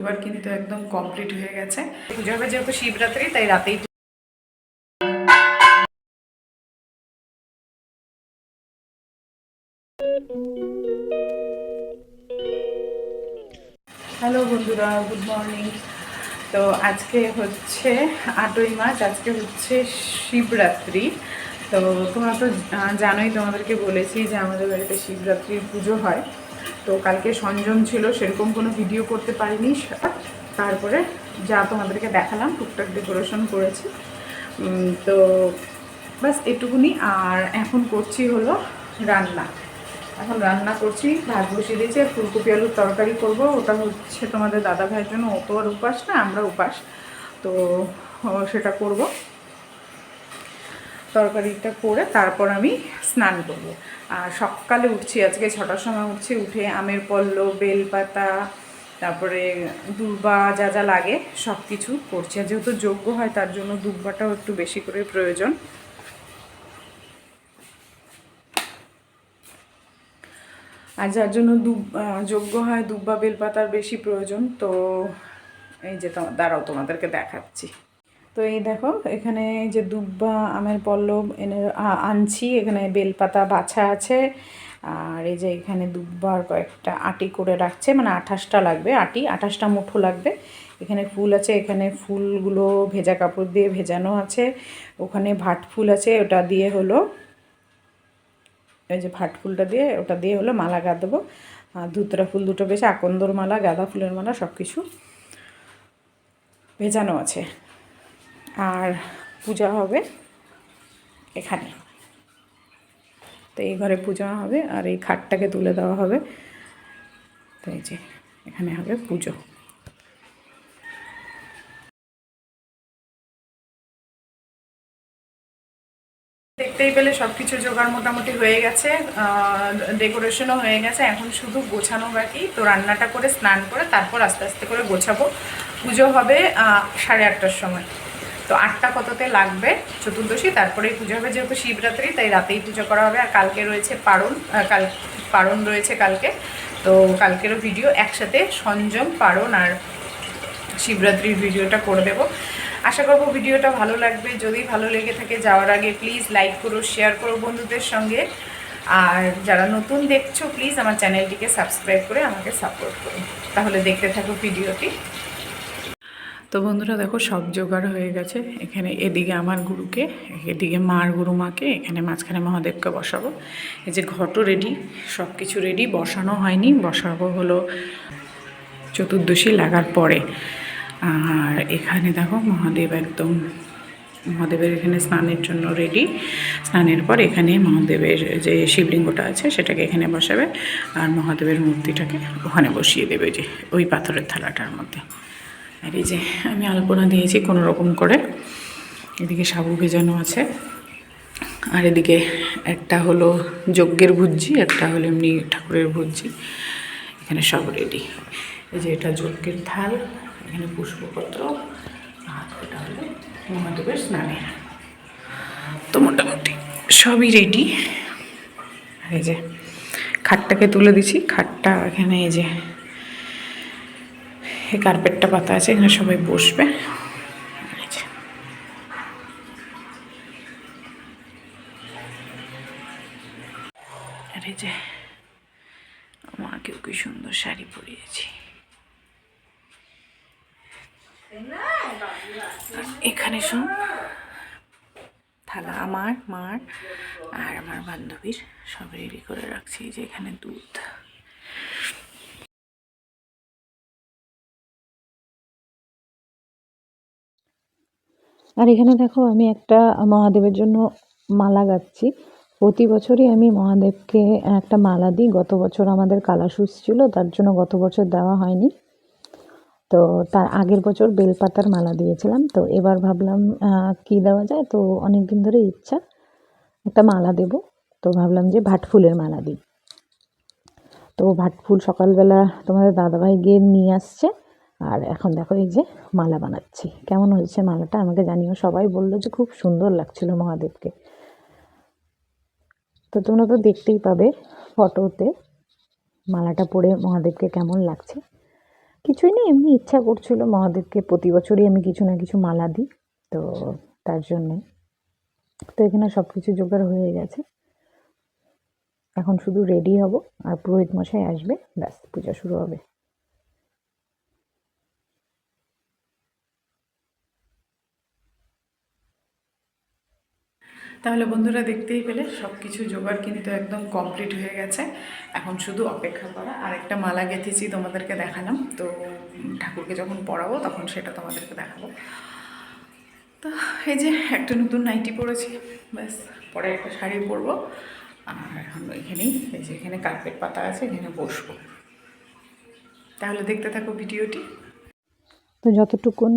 এবার কিন্তু একদম কমপ্লিট হয়ে গেছে। পুজো হবে যেহেতু শিবরাত্রি, তাই রাতেই হ্যালো বন্ধুরা গুড মর্নিং তো আজকে হচ্ছে আটই মার্চ, আজকে হচ্ছে শিবরাত্রি। তো তোমরা তো জানোই তোমাদেরকে বলেছি যে আমাদের বাড়িতে শিবরাত্রির পুজো হয়। তো কালকে সংযম ছিল, সেরকম কোনো ভিডিও করতে পারিনি। তারপরে যা তোমাদেরকে দেখালাম, টুকটাক ডেকোরেশন করেছি। তো বাস এটুকুনি। আর এখন করছি হলো রান্না। এখন রান্না করছি, ভাত বসিয়ে দিয়েছি, আর ফুলকপি আলুর তরকারি করব। ওটা হচ্ছে তোমাদের দাদা ভাইয়ের জন্য ও তো আর উপাস না, আমরা উপাস। তো সেটা করব। তরকারিটা করে তারপর আমি স্নান করব। সকালে উঠছি, আজকে ছটার সময় উঠছি, উঠে আমের পল্লব বেলপাতা, তারপরে দুর্বা যা যা লাগে সব কিছু করছি। আর যেহেতু যোগ্য হয়, তার জন্য দুর্বাটাও একটু বেশি করে প্রয়োজন। আর যার জন্য দুব যোগ্য হয়, দুব্বা, বেলপাতার বেশি প্রয়োজন, তো এই যে দাঁড়াও তোমাদেরকে দেখাচ্ছি। তো এই দেখো, এখানে যে দুব্বা, আমের পল্লব, এনে আনছি। এখানে বেলপাতা বাছা আছে। আর এই যে এখানে দুব্বার কয়েকটা আটি করে রাখছে। মানে আঠাশটা লাগবে আটি, আঠাশটা মুঠো লাগবে। এখানে ফুল আছে, এখানে ফুলগুলো ভেজা কাপড় দিয়ে ভেজানো আছে। ওখানে ভাট ফুল আছে, ওটা দিয়ে হলো, এই যে ভাট ফুলটা দিয়ে, ওটা দিয়ে হলো মালা গাঁথবো আর ধুতরা ফুল দুটো বেশ আকন্দর মালা, গাঁদা ফুলের মালা সব কিছু ভেজানো আছে। আর পূজা হবে এখানে। তো এই ঘরে পূজা হবে আর এই খাটটাকে তুলে দেওয়া হবে। তো এই যে এখানে হবে পুজো। দেখতেই পেলে সব কিছু জোগাড় মোটামুটি হয়ে গেছে ডেকোরেশনও হয়ে গেছে। এখন শুধু গোছানো বাকি। তো রান্নাটা করে স্নান করে তারপর আস্তে আস্তে করে গোছাবো। পুজো হবে সাড়ে আটটার সময়। তো আটটা কততে লাগবে? চতুর্দশী তারপরেই পুজো হবে যেহেতু শিবরাত্রি, তাই রাতেই পুজো করা হবে। আর কালকে রয়েছে পারণ কাল পারণ রয়েছে কালকে। তো কালকেরও ভিডিও একসাথে সংযম পারণ আর শিবরাত্রির ভিডিওটা করে দেবো। আশা করব ভিডিওটা ভালো লাগবে। যদি ভালো লেগে থাকে যাওয়ার আগে প্লিজ লাইক করো শেয়ার করো বন্ধুদের সঙ্গে। আর যারা নতুন দেখছ প্লিজ আমার চ্যানেলটিকে সাবস্ক্রাইব করে আমাকে সাপোর্ট করো। তাহলে দেখতে থাকো ভিডিওটি তো বন্ধুরা দেখো, সব জোগাড় হয়ে গেছে। এখানে এদিকে আমার গুরুকে, এদিকে মার গুরুমাকে, এখানে মাঝখানে মহাদেবকে বসাবো। এই যে ঘটও রেডি সব কিছু রেডি বসানো হয়নি। বসাবো হলো চতুর্দশী লাগার পরে। আর এখানে দেখো, মহাদেব একদম, মহাদেবের এখানে স্নানের জন্য রেডি স্নানের পর এখানে মহাদেবের যে শিবলিঙ্গটা আছে, সেটাকে এখানে বসাবে। আর মহাদেবের মূর্তিটাকে ওখানে বসিয়ে দেবে যে, ওই পাথরের থালাটার মধ্যে। আর এই যে আমি আলপনা দিয়েছি কোনো রকম করে। এদিকে সাবু ভেজানো আছে। আর এদিকে একটা হলো যজ্ঞের ভুজি, একটা হলো এমনি ঠাকুরের ভুজি। এখানে সব রেডি এই যে এটা যজ্ঞের থাল, এখানে পুষ্পপত্র, আর এটা হলো মহাদেবের স্নানের তো মোটামুটি সবই রেডি আর এই যে খাটটাকে তুলে দিছি, খাটটা এখানে এই যে কার্পেটটা পাতা আছে, এখানে সবাই বসবে। আর যে, আমাকেও কি সুন্দর শাড়ি পরিয়েছি। এখানে সব থালা আমার, মার আর আমার বান্ধবীর, সব রেডি করে রাখছি যে এখানে দুধ। আর এখানে দেখো আমি একটা মহাদেবের জন্য মালা গাচ্ছি। প্রতি বছরই আমি মহাদেবকে একটা মালা দিই। গত বছর আমাদের কালাসুস ছিল, তার জন্য গত বছর দেওয়া হয়নি। তো তার আগের বছর বেলপাতার মালা দিয়েছিলাম। তো এবার ভাবলাম কি দেওয়া যায়? তো অনেক দিন ধরে ইচ্ছা, একটা মালা দেব। তো ভাবলাম যে ভাট ফুলের মালা দিই। তো ভাট ফুল সকালবেলা তোমাদের দাদাভাই গিয়ে নিয়ে আসছে। আর এখন দেখো এই যে মালা বানাচ্ছি। কেমন হয়েছে মালাটা? আমাকে জানিও, সবাই বলল যে খুব সুন্দর লাগছিল মহাদেবকে। তো তোমরা তো দেখতেই পাবে ফটোতে মালাটা পরে মহাদেবকে কেমন লাগছে। কিছুই না এমনি ইচ্ছা করছিল মহাদেবকে প্রতি বছরই আমি কিছু না কিছু মালা দিই, তো তার জন্যে। তো এখানে সব কিছু জোগাড় হয়ে গেছে। এখন শুধু রেডি হব, আর পুরোহিত মশাই আসবে, ব্যাস, পূজা শুরু হবে। তাহলে বন্ধুরা দেখতেই পেলে সব কিছু জোগাড় কিন্তু একদম কমপ্লিট হয়ে গেছে। এখন শুধু অপেক্ষা করা। আর একটা মালা গেঁথেছি তোমাদেরকে দেখালাম। তো ঠাকুরকে যখন পড়াবো তখন সেটা তোমাদেরকে দেখাবো। তো এই যে একটা নতুন নাইটি পরেছি। ব্যাস, পরে একটা শাড়ি পরবো। আর এখন এখানেই, এই যে এখানে কার্পেট পাতা আছে, এখানে বসবো। তাহলে দেখতে থাকো ভিডিওটি। তো যতটুকুন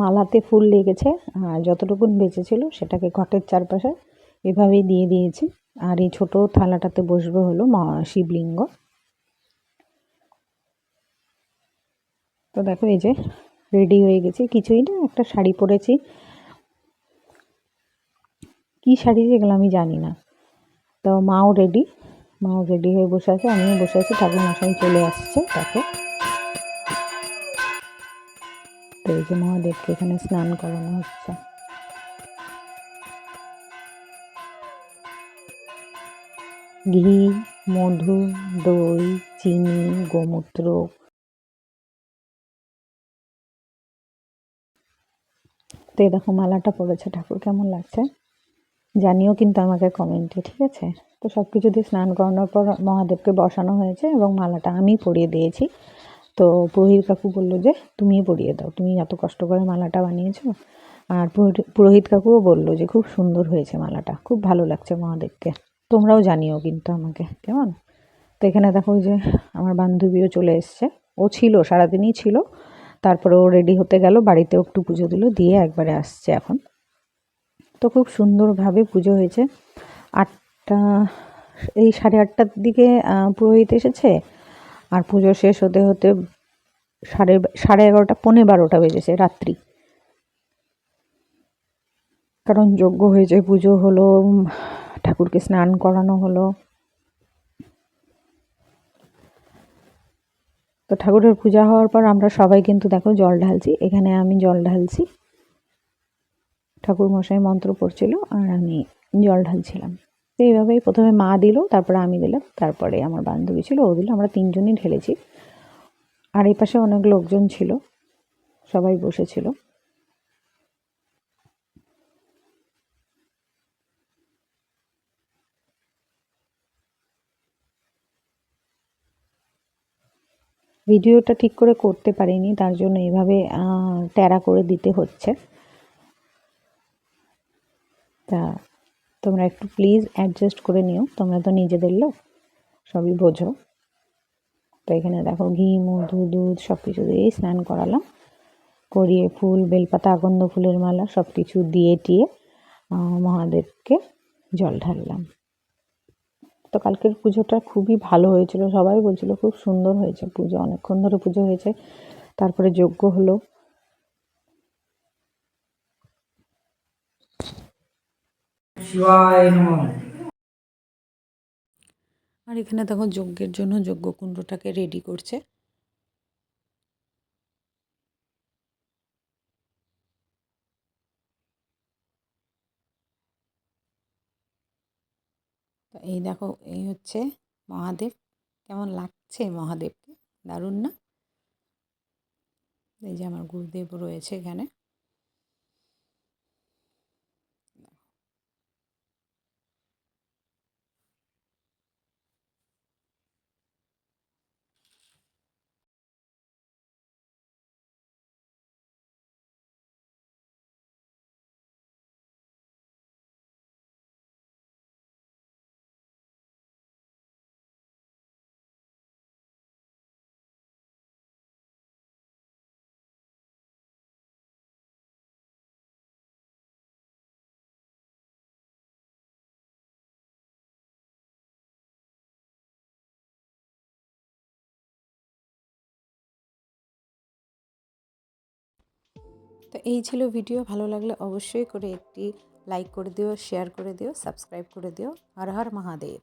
মালাতে ফুল লেগেছে, আর যতটুকুন বেঁচেছিল সেটাকে ঘটের চারপাশে এভাবেই দিয়ে দিয়েছি। আর এই ছোট থালাটাতে বসবে হলো শিবলিঙ্গ। তো দেখো এই যে রেডি হয়ে গেছি। কিছুই না, একটা শাড়ি পরেছি। কি শাড়ি যেগুলো আমি জানি না। তো মাও রেডি মাও রেডি হয়ে বসে আছে, আমিও বসে আছি ঠাকুর মশাই চলে আসছে, দেখো। তো এই যে মহাদেবকে এখানে স্নান করানো হচ্ছে। ঘি, মধু, দই, চিনি, গোমূত্র। তো এই দেখো মালাটা পড়েছে ঠাকুর কেমন লাগছে? জানিও কিন্তু আমাকে কমেন্টে ঠিক আছে? তো সব কিছু দিয়ে স্নান করানোর পর মহাদেবকে বসানো হয়েছে এবং মালাটা আমি পরিয়ে দিয়েছি। তো পুরোহিত কাকু বলল যে, তুমিই পরিয়ে দাও। তুমি এত কষ্ট করে মালাটা বানিয়েছো? আর পুরোহিত- কাকুও বলল যে, খুব সুন্দর হয়েছে মালাটা। খুব ভালো লাগছে মহাদেবকে। তোমরাও জানিও কিন্তু আমাকে, কেমন? তো এখানে দেখো যে, আমার বান্ধবীও চলে এসছে। ও ছিল, সারাদিনই ছিল। তারপরে ও রেডি হতে গেল বাড়িতেও একটু পুজো দিল, দিয়ে একবারে আসছে এখন। তো খুব সুন্দরভাবে পুজো হয়েছে। আটটা, এই সাড়ে আটটার দিকে পুরোহিত এসেছে। আর পুজো শেষ হতে হতে সাড়ে সাড়ে এগারোটা, পৌনে বারোটা বেজেছে রাত্রি। কারণ যজ্ঞ হয়েছে, পুজো হলো ঠাকুরকে স্নান করানো হলো। তো ঠাকুরের পূজা হওয়ার পর আমরা সবাই কিন্তু দেখো জল ঢালছি, এখানে আমি জল ঢালছি। ঠাকুর মশাই মন্ত্র পড়ছিল আর আমি জল ঢালছিলাম। তো এইভাবেই প্রথমে মা দিল, তারপরে আমি দিলাম, তারপরে আমার বান্ধবী ছিল, ও দিল, আমরা তিনজনই ঢেলেছি। আর এই পাশে অনেক লোকজন ছিল, সবাই বসেছিল। ভিডিওটা ঠিক করে করতে পারিনি, তার জন্য এইভাবে ট্যারা করে দিতে হচ্ছে। তা তোমরা একটু প্লিজ অ্যাডজাস্ট করে নিও। তোমরা তো নিজেদের লোক, সবই বোঝো। তো এখানে দেখো ঘি, মধু, দুধ সব কিছু দিয়েই স্নান করালাম। করিয়ে ফুল, বেলপাতা, আগন্দ ফুলের মালা সব কিছু দিয়ে টিয়ে মহাদেবকে জল ঢাললাম। তো কালকের পুজোটা খুবই ভালো হয়েছিল। সবাই বলছিল খুব সুন্দর হয়েছে পুজো, অনেকক্ষণ ধরে পুজো হয়েছে। তারপরে যজ্ঞ হলো। আর এখানে দেখো যজ্ঞের জন্য যজ্ঞকুণ্ডটাকে রেডি করছে। এই দেখো, এই হচ্ছে মহাদেব। কেমন লাগছে মহাদেবকে? দারুণ না? এই যে আমার গুরুদেব রয়েছে এখানে। তো এই ছিল ভিডিও। ভালো লাগলে অবশ্যই করে একটি লাইক করে দিও শেয়ার করে দিও সাবস্ক্রাইব করে দিও। হর হর মহাদেব।